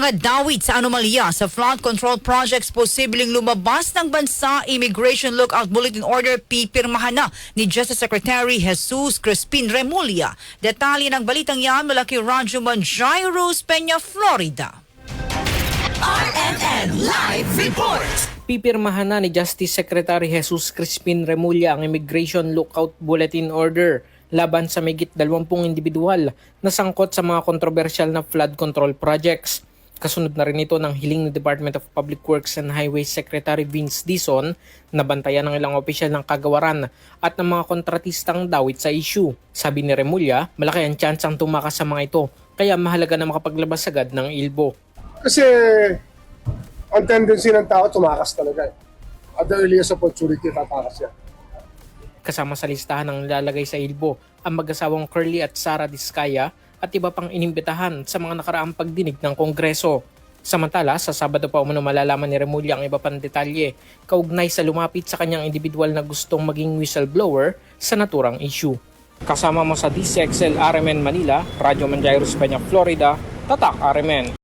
Mga dawit sa anomalya sa flood control projects posibleng lumabas ng bansa Immigration Lookout Bulletin Order pipirmahan na ni Justice Secretary Jesus Crispin Remulla. Detalye ng balitang yan mula kay Radyo Manjairos, Peña, Florida. RNN Live Report! Pipirmahan na ni Justice Secretary Jesus Crispin Remulla ang Immigration Lookout Bulletin Order laban sa migit 20 individual na sangkot sa mga kontrobersyal na flood control projects. Kasunod na rin ito ng hiling ng Department of Public Works and Highways Secretary Vince Dizon na bantayan ng ilang opisyal ng kagawaran at ng mga kontratistang dawit sa issue. Sabi ni Remulla, malaki ang chance ang tumakas sa mga ito kaya mahalaga na makapaglabas agad ng ilbo. Kasi ang tendency ng tao tumakas talaga eh. At the earliest opportunity, tatakas yan. Kasama sa listahan ng nilalagay sa ilbo ang mag-asawang Curly at Sara Diskaya at iba pang inimbitahan sa mga nakaraang pagdinig ng Kongreso. Samantala, sa Sabado pa umano malalaman ni Remulla ang iba pang detalye kaugnay sa lumapit sa kanyang individual na gustong maging whistleblower sa naturang issue. Kasama mo sa DCXL RMN Manila, Radyo Manjairos Peña, Florida, Tatak RMN.